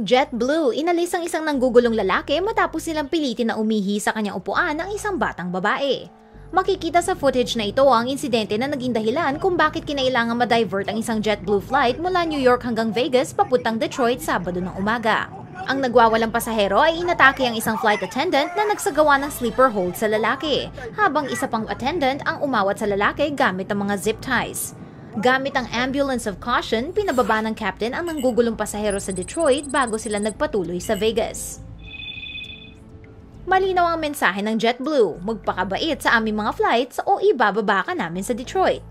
JetBlue, inalis ang isang nanggugulong lalaki matapos silang pilitin na umihi sa kanyang upuan ng isang batang babae. Makikita sa footage na ito ang insidente na naging dahilan kung bakit kinailangan ma-divert ang isang JetBlue flight mula New York hanggang Vegas papuntang Detroit Sabado ng umaga. Ang nagwawalang pasahero ay inatake ang isang flight attendant na nagsagawa ng sleeper hold sa lalaki, habang isa pang attendant ang umawat sa lalaki gamit ang mga zip ties. Gamit ang ambulance of caution, pinababa ng captain ang nanggugulong pasahero sa Detroit bago sila nagpatuloy sa Vegas. Malinaw ang mensahe ng JetBlue, magpakabait sa aming mga flights o ibababa ka namin sa Detroit.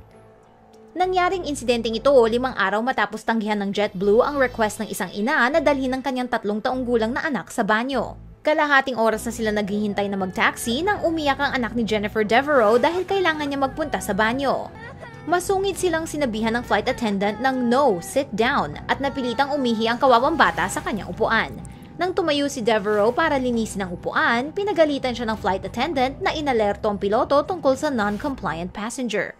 Nangyaring insidenteng ito limang araw matapos tanggihan ng JetBlue ang request ng isang ina na dalhin ng kanyang tatlong taong gulang na anak sa banyo. Kalahating oras na sila naghihintay na mag-taxi nang umiyak ang anak ni Jennifer Devereaux dahil kailangan niya magpunta sa banyo. Masungit silang sinabihan ng flight attendant ng no, sit down at napilitang umihi ang kawawang bata sa kanyang upuan. Nang tumayo si Devereaux para linisin ang upuan, pinagalitan siya ng flight attendant na inalerto ang piloto tungkol sa non-compliant passenger.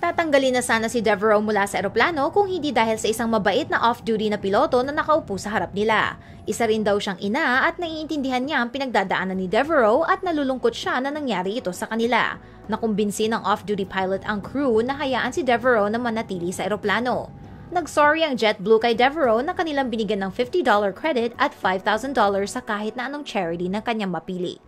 Tatanggalin na sana si Devereaux mula sa eroplano kung hindi dahil sa isang mabait na off-duty na piloto na nakaupo sa harap nila. Isa rin daw siyang ina at naiintindihan niya ang pinagdadaanan ni Devereaux at nalulungkot siya na nangyari ito sa kanila. Nakumbinsi ng off-duty pilot ang crew na hayaan si Devereaux na manatili sa eroplano. Nagsorry ang JetBlue kay Devereaux na kanilang binigyan ng $50 credit at $5,000 sa kahit na anong charity na kanyang mapili.